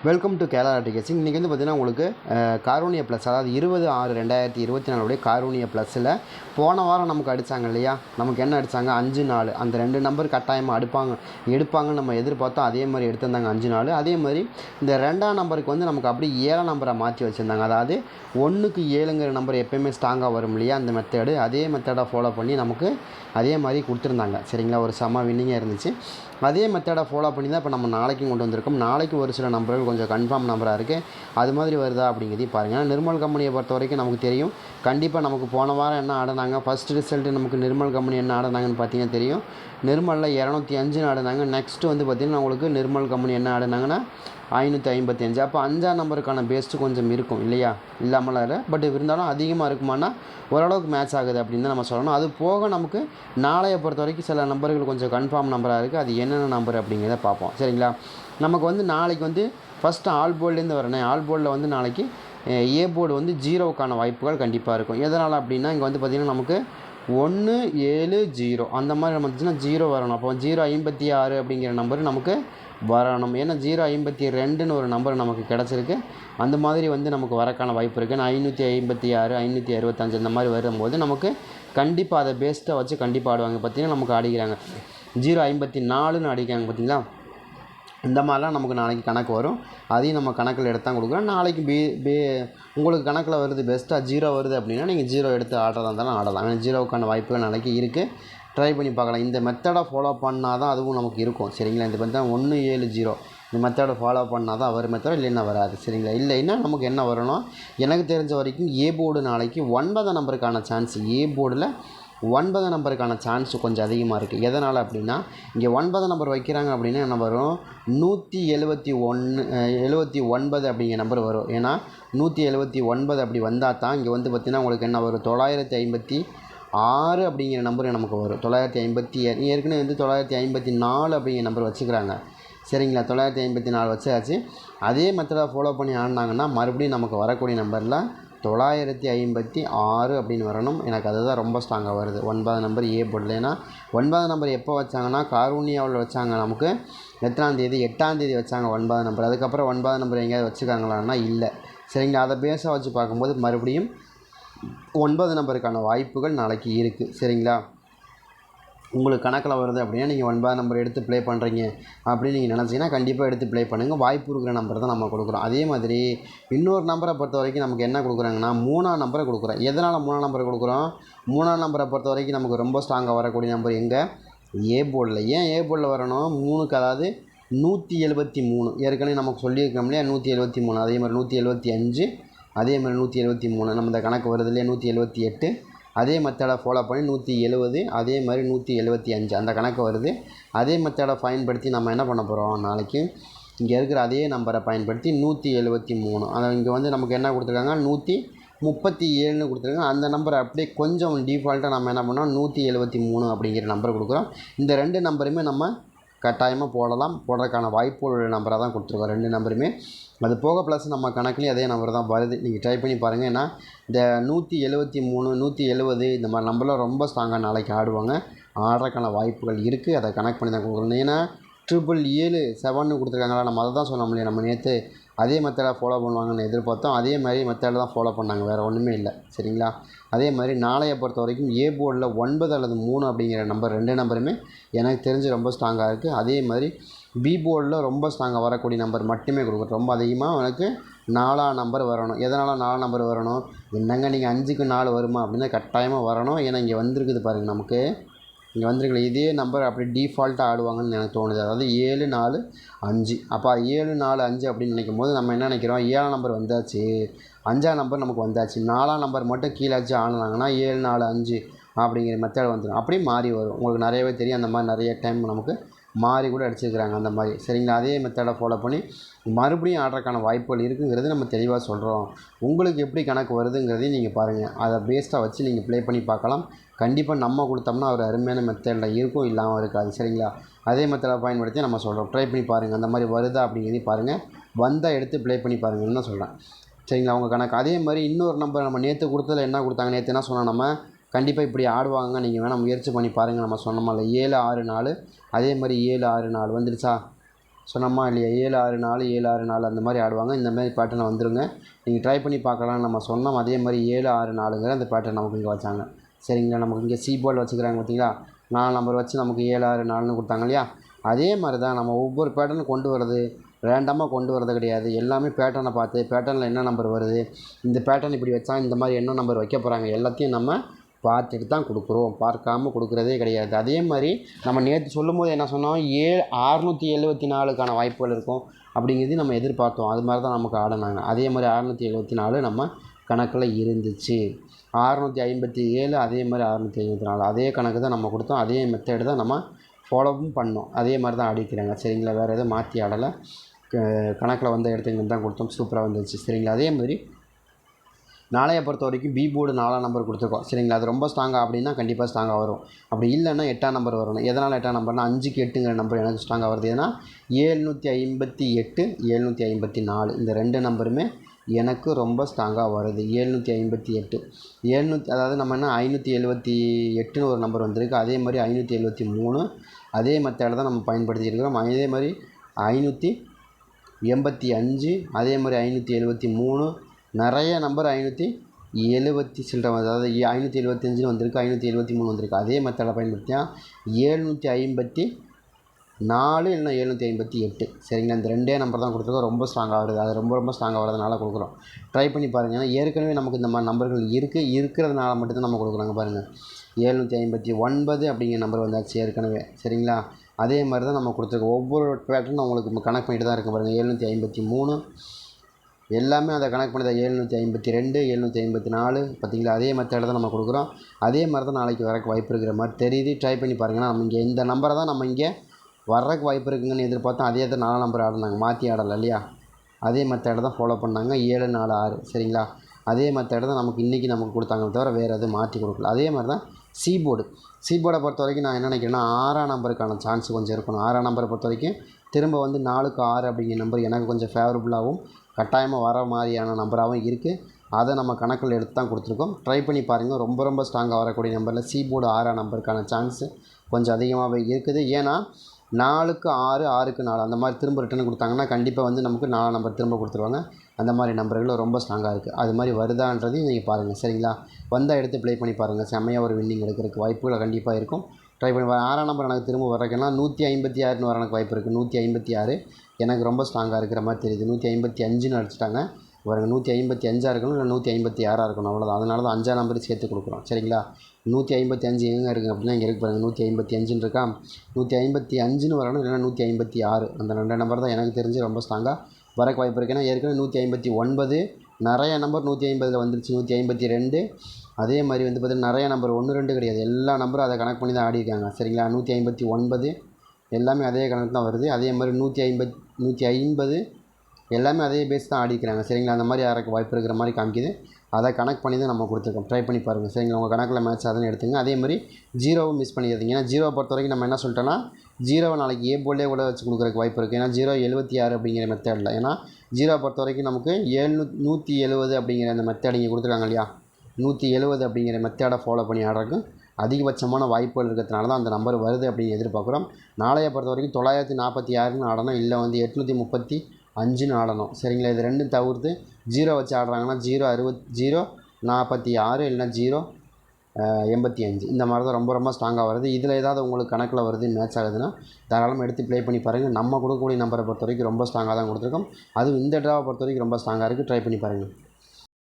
Welcome to Kerala டிகேசிங் இன்றைக்கி வந்து பார்த்திங்கன்னா உங்களுக்கு அஹ், ப்ளஸ் அதாவது இருபது ஆறு ரெண்டாயிரத்தி இருபத்தி நாலுடைய காரூணிய ப்ளஸில் போன வாரம் நமக்கு அடித்தாங்க இல்லையா? நமக்கு என்ன அடித்தாங்க அஞ்சு நாலு. அந்த ரெண்டு நம்பர் கட்டாயமாக அடுப்பாங்க எடுப்பாங்கன்னு நம்ம எதிர்பார்த்தோம். அதே மாதிரி எடுத்திருந்தாங்க அஞ்சு நாலு. அதே மாதிரி இந்த ரெண்டாம் நம்பருக்கு வந்து நமக்கு அப்படியே ஏழாம் நம்பரை மாற்றி வச்சுருந்தாங்க. அதாவது ஒன்றுக்கு ஏழுங்கிற நம்பர் எப்பயுமே ஸ்ட்ராங்காக வரும் இல்லையா அந்த மெத்தடு அதே மெத்தடை ஃபாலோ பண்ணி நமக்கு அதே மாதிரி கொடுத்துருந்தாங்க. சரிங்களா? ஒரு செம வின்னிங்காக இருந்துச்சு. அதே மெத்தடை ஃபாலோ பண்ணி தான் இப்போ நம்ம நாளைக்கும் கொண்டு வந்திருக்கோம். நாளைக்கு ஒரு சில நம்பர்கள் கொஞ்சம் கன்ஃபார்ம் நம்பராக இருக்குது அது மாதிரி வருதா அப்படிங்கிறதையும் பாருங்கள் ஏன்னா நிர்மல் கம்பெனியை பொறுத்த வரைக்கும் நமக்கு தெரியும். கண்டிப்பாக நமக்கு போன வாரம் என்ன ஆடினாங்க? ஃபஸ்ட் ரிசல்ட்டு நமக்கு நிர்மல் கம்பெனி என்ன ஆடினாங்கன்னு பார்த்தீங்கன்னா தெரியும். நிர்மலில் இரநூத்தி அஞ்சுன்னு ஆடினாங்க. நெக்ஸ்ட்டு வந்து பார்த்திங்கன்னா உங்களுக்கு நிர்மல் கம்பெனி என்ன ஆடினாங்கன்னா ஐநூற்றி ஐம்பத்தி அஞ்சு. அப்போ அஞ்சாம் நம்பருக்கான பேஸ்ட்டு கொஞ்சம் இருக்கும் இல்லையா? இல்லாமலாம் இல்லை. பட் இருந்தாலும் அதிகமாக இருக்குமானா ஓரளவுக்கு மேட்ச் ஆகுது அப்படின்னு தான் நம்ம சொல்லணும். அது போக நமக்கு நாளைய பொறுத்த வரைக்கும் சில நம்பர்கள் கொஞ்சம் கன்ஃபார்ம் நம்பராக இருக்குது அது என்னென்ன நம்பர் அப்படிங்கிறத பார்ப்போம். சரிங்களா? நமக்கு வந்து நாளைக்கு வந்து ஃபஸ்ட்டு ஆல் போர்ட்லேருந்து வரணும் ஆல் போர்டில் வந்து நாளைக்கு ஏ போர்டு வந்து ஜீரோவுக்கான வாய்ப்புகள் கண்டிப்பாக இருக்கும். எதனால் அப்படின்னா இங்கே வந்து பார்த்திங்கன்னா நமக்கு ஒன்று ஏழு ஜீரோ அந்த மாதிரி நம்ம வந்துச்சுன்னா ஜீரோ வரணும். அப்போ ஜீரோ ஐம்பத்தி ஆறு அப்படிங்கிற நம்பர் நமக்கு வரணும். ஏன்னா ஜீரோ ஐம்பத்தி ரெண்டுன்னு ஒரு நம்பர் நமக்கு கிடச்சிருக்கு. அந்த மாதிரி வந்து நமக்கு வரக்கான வாய்ப்பு இருக்குது ஐநூற்றி ஐம்பத்தி ஆறு ஐநூற்றி அறுபத்தஞ்சு அந்த மாதிரி வரும்போது நமக்கு கண்டிப்பாக அதை பேஸ்ட்டாக வச்சு கண்டிப்பாக ஆடுவாங்க. பார்த்தீங்கன்னா நமக்கு அடிக்கிறாங்க ஜீரோ ஐம்பத்தி நாலுன்னு அடிக்கிறாங்க பார்த்தீங்களா இந்த மாதிரிலாம் நமக்கு நாளைக்கு கணக்கு வரும். அதையும் நம்ம கணக்கில் எடுத்து தான் கொடுக்குறோம். நாளைக்கு பி பி உங்களுக்கு கணக்கில் வருது பெஸ்ட்டாக ஜீரோ வருது அப்படின்னா நீங்கள் ஜீரோ எடுத்து ஆடுறதா இருந்தாலும் ஆடலாம். ஏன்னா ஜீரோவுக்கான வாய்ப்புகள் நாளைக்கு இருக்குது ட்ரை பண்ணி பார்க்கலாம். இந்த மெத்தடை ஃபாலோ பண்ணால் தான் அதுவும் நமக்கு இருக்கும். சரிங்களா? இந்த மெத்தட் ஒன்று ஏழு ஜீரோ இந்த மெத்தடை ஃபாலோ பண்ணால் தான் வரும் மெத்தட் இல்லைன்னா வராது. சரிங்களா? இல்லைன்னா நமக்கு என்ன வரணும்? எனக்கு தெரிஞ்ச வரைக்கும் ஏ போர்டு நாளைக்கு ஒன்பதாம் நம்பருக்கான சான்ஸ் ஏ போர்டில் ஒன்பது நம்பருக்கான சான்ஸ் கொஞ்சம் அதிகமாக இருக்குது எதனால் அப்படின்னா இங்கே ஒன்பது நம்பர் வைக்கிறாங்க அப்படின்னா என்ன வரும்? நூற்றி எழுபத்தி ஒன்று எழுபத்தி ஒன்பது அப்படிங்கிற நம்பர் வரும். ஏன்னா நூற்றி எழுபத்தி ஒன்பது அப்படி வந்தால் தான் இங்கே வந்து பார்த்திங்கன்னா உங்களுக்கு என்ன வரும்? தொள்ளாயிரத்தி ஐம்பத்தி ஆறு அப்படிங்கிற நம்பர் நமக்கு வரும். தொள்ளாயிரத்தி ஐம்பத்தி ஏற்கனவே வந்து தொள்ளாயிரத்தி ஐம்பத்தி நாலு அப்படிங்கிற நம்பர் வச்சுக்கிறாங்க. சரிங்களா? தொள்ளாயிரத்தி ஐம்பத்தி நாலு வச்சாச்சு. அதே மெத்தடை ஃபாலோ பண்ணி ஆடினாங்கன்னா மறுபடியும் நமக்கு வரக்கூடிய நம்பரில் தொள்ளாயிரத்தி ஐம்பத்தி ஆறு அப்படின்னு வரணும். எனக்கு அதுதான் ரொம்ப ஸ்ட்ராங்காக வருது. ஒன்பது நம்பர் ஏ போர்டில் ஏன்னா ஒன்பது நம்பர் எப்போ வச்சாங்கன்னா காரூனியாவில் வச்சாங்க நமக்கு. எத்தனாம் தேதி எட்டாம் தேதி வச்சாங்க ஒன்பது நம்பர் அதுக்கப்புறம் ஒன்பது நம்பர் எங்கேயாவது வச்சுருக்காங்களான்னா இல்லை. சரிங்களா? அதை பேஸாக வச்சு பார்க்கும்போது மறுபடியும் ஒன்பது நம்பருக்கான வாய்ப்புகள் நாளைக்கு இருக்குது சரிங்களா? உங்களுக்கு கணக்கில் வருது அப்படின்னா நீங்கள் ஒன்பது நம்பர் எடுத்து ப்ளே பண்ணுறீங்க அப்படின்னு நீங்கள் நினச்சிங்கன்னா கண்டிப்பாக எடுத்து ப்ளே பண்ணுங்கள் வாய்ப்பு இருக்கிற நம்பர் தான் நம்ம கொடுக்குறோம். அதே மாதிரி இன்னொரு நம்பரை பொறுத்த வரைக்கும் நமக்கு என்ன கொடுக்குறாங்கன்னா மூணாம் நம்பரை கொடுக்குறோம். எதனால் மூணாம் நம்பரை கொடுக்குறோம்? மூணாம் நம்பரை பொறுத்த வரைக்கும் நமக்கு ரொம்ப ஸ்ட்ராங்காக வரக்கூடிய நம்பர் எங்கே? ஏ போர்டில் ஏன் ஏ போர்டில் வரணும்? மூணுக்கு அதாவது நூற்றி எழுபத்தி மூணு ஏற்கனவே நமக்கு சொல்லியிருக்கோம் இல்லையா? நூற்றி எழுபத்தி மூணு அதே மாதிரி நூற்றி எழுபத்தி அஞ்சு அதே மாதிரி நூற்றி எழுபத்தி மூணு நம்ம இந்த கணக்கு வருது இல்லையா? நூற்றி எழுபத்தி எட்டு அதே மெத்தடை ஃபாலோ பண்ணி நூற்றி எழுபது அதே மாதிரி நூற்றி எழுபத்தி அஞ்சு. அந்த கணக்கு வருது. அதே மெத்தடை பயன்படுத்தி நம்ம என்ன பண்ண போகிறோம் நாளைக்கு இங்கே இருக்கிற அதே நம்பரை பயன்படுத்தி நூற்றி எழுபத்தி மூணு. அதை இங்கே வந்து நமக்கு என்ன கொடுத்துருக்காங்க? நூற்றி முப்பத்தி ஏழுன்னு கொடுத்துருக்காங்க. அந்த நம்பரை அப்படியே கொஞ்சம் டிஃபால்ட்டாக நம்ம என்ன பண்ணோம்? நூற்றி எழுபத்தி மூணு அப்படிங்கிற நம்பர் கொடுக்குறோம். இந்த ரெண்டு நம்பருமே நம்ம கட்டாயமாக போடலாம். போடுறதுக்கான வாய்ப்பு உள்ள நம்பராக தான் கொடுத்துருக்கோம். ரெண்டு நம்பருமே அது போக ப்ளஸ் நம்ம கணக்குலேயும் அதே நம்பர் தான் வருது. நீங்கள் ட்ரை பண்ணி பாருங்கள் ஏன்னா இந்த நூற்றி எழுபத்தி மூணு நூற்றி எழுபது இந்த மாதிரி நம்பர்லாம் ரொம்ப ஸ்ட்ராங்காக நாளைக்கு ஆடுவாங்க. ஆடுறதுக்கான வாய்ப்புகள் இருக்குது அதை கனெக்ட் பண்ணி தான் கொடுக்கணும். ஏன்னா ட்ரிபிள் ஏழு செவன்னு கொடுத்துருக்காங்களா? நம்ம அதை தான் சொல்ல முடியும். நம்ம நேற்று அதே மெத்தடை ஃபாலோ பண்ணுவாங்கன்னு எதிர்பார்த்தோம். அதே மாதிரி மெத்தடில் தான் ஃபாலோ பண்ணாங்க. வேறு ஒன்றுமே இல்லை. சரிங்களா? அதே மாதிரி நாளைய பொறுத்த வரைக்கும் ஏ போர்டில் ஒன்பது அல்லது மூணு அப்படிங்கிற நம்பர் ரெண்டு நம்பருமே எனக்கு தெரிஞ்சு ரொம்ப ஸ்ட்ராங்காக இருக்குது அதே மாதிரி பி போர்டில் ரொம்ப நாங்கள் வரக்கூடிய நம்பர் மட்டுமே கொடுக்குறோம் ரொம்ப அதிகமாக உனக்கு நாலாம் நம்பர் வரணும். எதனால் நாலாம் நம்பர் வரணும்? என்னங்க நீங்கள் அஞ்சுக்கு நாலு வருமா? அப்படின்னா கட்டாயமாக வரணும். ஏன்னா இங்கே வந்திருக்குது பாருங்கள் நமக்கு. இங்கே வந்திருக்கல இதே நம்பர் அப்படி டிஃபால்ட்டாக ஆடுவாங்கன்னு எனக்கு தோணுது. அதாவது ஏழு நாலு அஞ்சு. அப்போ ஏழு நாலு அஞ்சு அப்படின்னு நினைக்கும் போது நம்ம என்ன நினைக்கிறோம்? ஏழாம் நம்பர் வந்தாச்சு. அஞ்சாம் நம்பர் நமக்கு வந்தாச்சு. நாலாம் நம்பர் மட்டும் கீழாச்சு ஆனாங்கன்னா ஏழு நாலு அஞ்சு அப்படிங்கிற மெத்தட் வந்துடும் அப்படியே மாறி வரும். உங்களுக்கு நிறையவே தெரியும். அந்த மாதிரி நிறைய டைம் நமக்கு மாறி கூட அடிச்சிருக்கிறாங்க அந்த மாதிரி. சரிங்களா? அதே மெத்தடை ஃபாலோ பண்ணி மறுபடியும் ஆடுறதுக்கான வாய்ப்புகள் இருக்குங்கிறது நம்ம தெளிவாக சொல்கிறோம் உங்களுக்கு எப்படி கணக்கு வருதுங்கிறதையும் நீங்கள் பாருங்கள் அதை பேஸ்டாக வச்சு நீங்கள் ப்ளே பண்ணி பார்க்கலாம். கண்டிப்பாக நம்ம கொடுத்தோம்னா ஒரு அருமையான மெத்தடில் இருக்கும் இல்லாமல் இருக்காது. சரிங்களா? அதே மெத்தடை பயன்படுத்தி நம்ம சொல்கிறோம் ட்ரை பண்ணி பாருங்கள் அந்த மாதிரி வருதா அப்படிங்கிறதையும் பாருங்கள் வந்தால் எடுத்து ப்ளே பண்ணி பாருங்கன்னு தான் சொல்கிறேன் சரிங்களா? உங்கள் கணக்கு. அதே மாதிரி இன்னொரு நம்பர் நம்ம நேற்று கொடுத்ததில் என்ன கொடுத்தாங்க? நேற்று என்ன சொன்னோம் நம்ம? கண்டிப்பாக இப்படி ஆடுவாங்க. நீங்கள் வேணால் முயற்சி பண்ணி பாருங்கள் நம்ம சொன்னோமல்ல ஏழு ஆறு நாலு. அதே மாதிரி ஏழு ஆறு நாலு வந்துடுச்சா சொன்னோமா இல்லையா? ஏழு ஆறு நாலு ஏழு ஆறு நாலு அந்த மாதிரி ஆடுவாங்க. இந்த மாதிரி பேட்டர்ன் வந்துருங்க. நீங்கள் ட்ரை பண்ணி பார்க்கலாம் நம்ம சொன்னோம். அதே மாதிரி ஏழு ஆறு நாலுங்கிற அந்த பேட்டர்ன் நமக்கு இங்கே வச்சாங்க. சரிங்களா? நமக்கு இங்கே சி போர்டில் வச்சுக்கிறாங்க பார்த்தீங்களா நாலு நம்பர் வச்சு நமக்கு ஏழு ஆறு நாலுன்னு கொடுத்தாங்க இல்லையா? அதே மாதிரி தான் நம்ம ஒவ்வொரு பேட்டர்னும் கொண்டு வர்றது. ரேண்டமாக கொண்டு வரது கிடையாது. எல்லாமே பேட்டர்னை பார்த்து பேட்டர்னில் என்ன நம்பர் வருது? இந்த பேட்டர்ன் இப்படி வச்சா இந்த மாதிரி என்ன நம்பர் வைக்க போகிறாங்க எல்லாத்தையும் நம்ம பார்த்துட்டு தான் கொடுக்குறோம். பார்க்காம கொடுக்குறதே கிடையாது. அதே மாதிரி நம்ம நேற்று சொல்லும்போது என்ன சொன்னோம்? ஏ அறுநூற்றி எழுபத்தி நாலுக்கான வாய்ப்புகள் இருக்கும் அப்படிங்கிறது நம்ம எதிர்பார்த்தோம். அது மாதிரி தான் நமக்கு ஆடினாங்க. அதே மாதிரி அறுநூற்றி எழுபத்தி நாலு நம்ம கணக்கில் இருந்துச்சு. அறுநூற்றி ஐம்பத்தி ஏழு அதே மாதிரி அறுநூற்றி ஐம்பத்தி நாலு. அதே கணக்கு தான் நம்ம கொடுத்தோம். அதே மெத்தேடு தான் நம்ம ஃபாலோவும் பண்ணோம். அதே மாதிரி தான் ஆடிக்கிறாங்க. சரிங்களா? வேறு எதுவும் மாற்றி ஆடலை. கணக்கில் வந்த இடத்துக்கு தான் கொடுத்தோம். சூப்பராக வந்துச்சு சரிங்களா? அதே மாதிரி நாளைய பொறுத்த வரைக்கும் பி போர்டு நாலாம் நம்பர் கொடுத்துருக்கோம். சரிங்களா? அது ரொம்ப ஸ்ட்ராங்காக அப்படின்னா கண்டிப்பாக ஸ்ட்ராங்காக வரும். அப்படி இல்லைன்னா எட்டாம் நம்பர் வரணும். எதனால் எட்டாம் நம்பர்னா அஞ்சுக்கு எட்டுங்கிற நம்பர் எனக்கு ஸ்ட்ராங்காக வருது. ஏன்னா ஏழ்நூற்றி ஐம்பத்தி எட்டு ஏழ்நூற்றி ஐம்பத்தி நாலு இந்த ரெண்டு நம்பருமே எனக்கு ரொம்ப ஸ்ட்ராங்காக வருது. ஏழ்நூற்றி ஐம்பத்தி எட்டு. ஏழ்நூற்றி அதாவது நம்ம என்ன ஐநூற்றி எழுபத்தி எட்டுன்னு ஒரு நம்பர் வந்திருக்கு. அதே மாதிரி ஐநூற்றி எழுபத்தி மூணு. அதே மெத்தேடை தான் நம்ம பயன்படுத்தியிருக்கிறோம் அதே மாதிரி ஐநூற்றி எண்பத்தி அஞ்சு அதே மாதிரி ஐநூற்றி எழுபத்தி மூணு நிறைய நம்பர் ஐநூற்றி எழுபத்தி சில்லற அதாவது ஐநூற்றி எழுபத்தஞ்சுன்னு வந்திருக்கு ஐநூற்றி எழுபத்தி மூணு வந்திருக்கு. அதே மெத்தடை பயன்படுத்தியா ஏழ்நூற்றி ஐம்பத்தி நாலு இல்லைனா எழுநூற்றி ஐம்பத்தி எட்டு. சரிங்களா? இந்த ரெண்டே நம்பர் தான் கொடுத்துருக்கோம். ரொம்ப ஸ்ட்ராங்காக வருது. அது ரொம்ப ரொம்ப ஸ்ட்ராங்காக வரதுனால கொடுக்குறோம். ட்ரை பண்ணி பாருங்கள் ஏன்னா ஏற்கனவே நமக்கு இந்த மாதிரி நம்பர்கள் இருக்குது இருக்கிறதுனால மட்டும்தான் நம்ம கொடுக்குறாங்க பாருங்கள் ஏழ்நூற்றி ஐம்பத்தி ஒன்பது அப்படிங்கிற நம்பர் வந்தாச்சு ஏற்கனவே. சரிங்களா? அதே மாதிரி தான் நம்ம கொடுத்துருக்கோம். ஒவ்வொரு பேட்டர்னும் உங்களுக்கு கணக்கு பண்ணிட்டு தான் இருக்குது பாருங்கள் ஏழ்நூற்றி ஐம்பத்தி மூணு எல்லாமே அதை கணக்கு பண்ணி தான் ஏழ்நூற்றி ஐம்பத்தி ரெண்டு எழுநூற்றி ஐம்பத்தி நாலு பார்த்தீங்களா? அதே மெத்தேடை தான் நம்ம கொடுக்குறோம். அதே மாதிரி தான் நாளைக்கு வரக்கு வாய்ப்பு இருக்கிற மாதிரி தெரியுது. ட்ரை பண்ணி பாருங்கன்னா நம்ம இங்கே இந்த நம்பரை தான் நம்ம இங்கே வர்றக்கு வாய்ப்பு இருக்குங்கன்னு எதிர்பார்த்தோம். அதே தான் நாலு நம்பர் ஆடினாங்க. மாற்றி ஆடலை இல்லையா? அதே மெத்தேடை தான் ஃபாலோ பண்ணாங்க. ஏழு நாலு ஆறு சரிங்களா? அதே மெத்தேடை தான் நமக்கு இன்றைக்கி நமக்கு கொடுத்தாங்க. தவிர வேறு எதுவும் மாற்றி கொடுக்கல. அதே மாதிரி தான் சீபோர்டு போர்டு பொறுத்த வரைக்கும் நான் என்ன நினைக்கிறேன்னா ஆறாம் நம்பருக்கான சான்ஸ் கொஞ்சம் இருக்கணும். ஆறாம் நம்பரை பொறுத்த வரைக்கும் திரும்ப வந்து நாலுக்கு ஆறு அப்படிங்கிற நம்பர் எனக்கு கொஞ்சம் ஃபேவரபுளாகவும் கட்டாயமாக வர மாதிரியான நம்பராகவும் இருக்குது அதை நம்ம கணக்கில் எடுத்து தான் கொடுத்துருக்கோம். ட்ரை பண்ணி பாருங்கள் ரொம்ப ரொம்ப ஸ்ட்ராங்காக வரக்கூடிய நம்பரில் சி போர்டு ஆறாம் நம்பருக்கான சான்ஸு கொஞ்சம் அதிகமாகவே இருக்குது. ஏன்னா நாலுக்கு ஆறு ஆறுக்கு நாலு அந்த மாதிரி திரும்ப ரிட்டர்ன் கொடுத்தாங்கன்னா கண்டிப்பாக வந்து நமக்கு நாலாம் நம்பர் திரும்ப கொடுத்துருவாங்க. அந்த மாதிரி நம்பர்களும் ரொம்ப ஸ்ட்ராங்காக இருக்குது அது மாதிரி வருதான்றதையும் நீங்கள் பாருங்கள் சரிங்களா? வந்தால் எடுத்து ப்ளே பண்ணி பாருங்கள் செம்மையாக ஒரு வின்னிங் எடுக்கிறதுக்கு வாய்ப்புகள் கண்டிப்பாக இருக்கும். ட்ரை பண்ணி பாருங்க. ஆறாம் நம்பர் எனக்கு திரும்ப வரக்குன்னா நூற்றி ஐம்பத்தி ஆறுன்னு வர எனக்கு வாய்ப்பு இருக்குது நூற்றி ஐம்பத்தி ஆறு எனக்கு ரொம்ப ஸ்ட்ராங்காக இருக்கிற மாதிரி தெரியுது நூற்றி ஐம்பத்தி அஞ்சுன்னு அடிச்சிட்டாங்க பாருங்க நூற்றி ஐம்பத்தி அஞ்சாக இருக்கணும் இல்லை நூற்றி ஐம்பத்தி ஆறாக இருக்கணும் அவ்வளோதான் அதனால தான் அஞ்சாம் நம்பர் சேர்த்து கொடுக்குறோம் சரிங்களா நூற்றி ஐம்பத்தி அஞ்சு எங்கே இருக்குது அப்படின்னா இங்கே இருக்கு பாருங்கள் நூற்றி ஐம்பத்தி அஞ்சுன்னு இருக்கா நூற்றி ஐம்பத்தி அஞ்சுன்னு வரணும் இல்லைன்னா நூற்றி ஐம்பத்தி ஆறு அந்த ரெண்டு நம்பர் தான் எனக்கு தெரிஞ்சு ரொம்ப ஸ்ட்ராங்காக வரக்கு வாய்ப்பு இருக்குது ஏன்னா ஏற்கனவே நூற்றி ஐம்பத்தி ஒன்பது நிறைய நம்பர் நூற்றி ஐம்பதில் வந்துருச்சு நூற்றி ஐம்பத்தி ரெண்டு அதே மாதிரி வந்து பார்த்திங்கன்னா நிறைய நம்பர் ஒன்று ரெண்டு கிடையாது. எல்லா நம்பரும் அதை கணக்கு பண்ணி தான் ஆடிருக்காங்க. சரிங்களா? நூற்றி ஐம்பத்தி ஒன்பது எல்லாமே அதே கணக்கு தான் வருது. அதே மாதிரி நூற்றி ஐம்பத் நூற்றி ஐம்பது எல்லாமே அதே பேஸ் தான் ஆடிக்கிறாங்க சரிங்களா? அந்த மாதிரி யாருக்கு வாய்ப்பு இருக்கிற மாதிரி காமிக்குது. அதை கனெக்ட் பண்ணி தான் நம்ம கொடுத்துருக்கோம். ட்ரை பண்ணி பாருங்கள் சரிங்களா? உங்கள் கணக்கில் மேட்ச் அதுன்னு எடுத்துங்க. அதே மாதிரி ஜீரோவும் மிஸ் பண்ணிடுறீங்க ஏன்னா ஜீரோவை பொறுத்த வரைக்கும் நம்ம என்ன சொல்லிட்டோன்னா ஜீரோவை நாளைக்கு ஏ போலே கூட வச்சு கொடுக்குறக்கு வாய்ப்பு இருக்குது ஏன்னா ஜீரோ எழுபத்தி ஆறு அப்படிங்கிற மெத்தடில் ஏன்னா ஜீரோவை பொறுத்த வரைக்கும் நமக்கு ஏழ்நூ நூற்றி எழுபது அப்படிங்கிற அந்த மெத்தட் இங்கே கொடுத்துருக்காங்க இல்லையா? நூற்றி எழுபது அப்படிங்கிற மெத்தேடை ஃபாலோ பண்ணி ஆடுறதுக்கு அதிகபட்சமான வாய்ப்புகள் இருக்கிறதுனால தான் அந்த நம்பர் வருது அப்படின்னு எதிர்பார்க்குறோம். நாளைய பொறுத்த வரைக்கும் தொள்ளாயிரத்தி நாற்பத்தி ஆறுன்னு ஆடணும். இல்லை வந்து எட்நூற்றி முப்பத்தி அஞ்சுன்னு ஆடணும். சரிங்களா? இது ரெண்டும் தவிர்த்து ஜீரோ வச்சு ஆடுறாங்கன்னா ஜீரோ அறுபத் ஜீரோ நாற்பத்தி ஆறு இல்லைன்னா ஜீரோ எண்பத்தி அஞ்சு. இந்த மாதிரி தான் ரொம்ப ரொம்ப ஸ்ட்ராங்காக வருது. இதில் ஏதாவது உங்களுக்கு கணக்கில் வருது மேட்ச் ஆகுதுன்னா தாராளமாக எடுத்து ப்ளே பண்ணி பாருங்கள். நம்ம கொடுக்கக்கூடிய நம்பரை பொறுத்த வரைக்கும் ரொம்ப ஸ்ட்ராங்காக தான் கொடுத்துருக்கோம். அதுவும் இந்த ட்ராவை பொறுத்த வரைக்கும் ரொம்ப ஸ்ட்ராங்காக இருக்குது ட்ரை பண்ணி பாருங்கள்.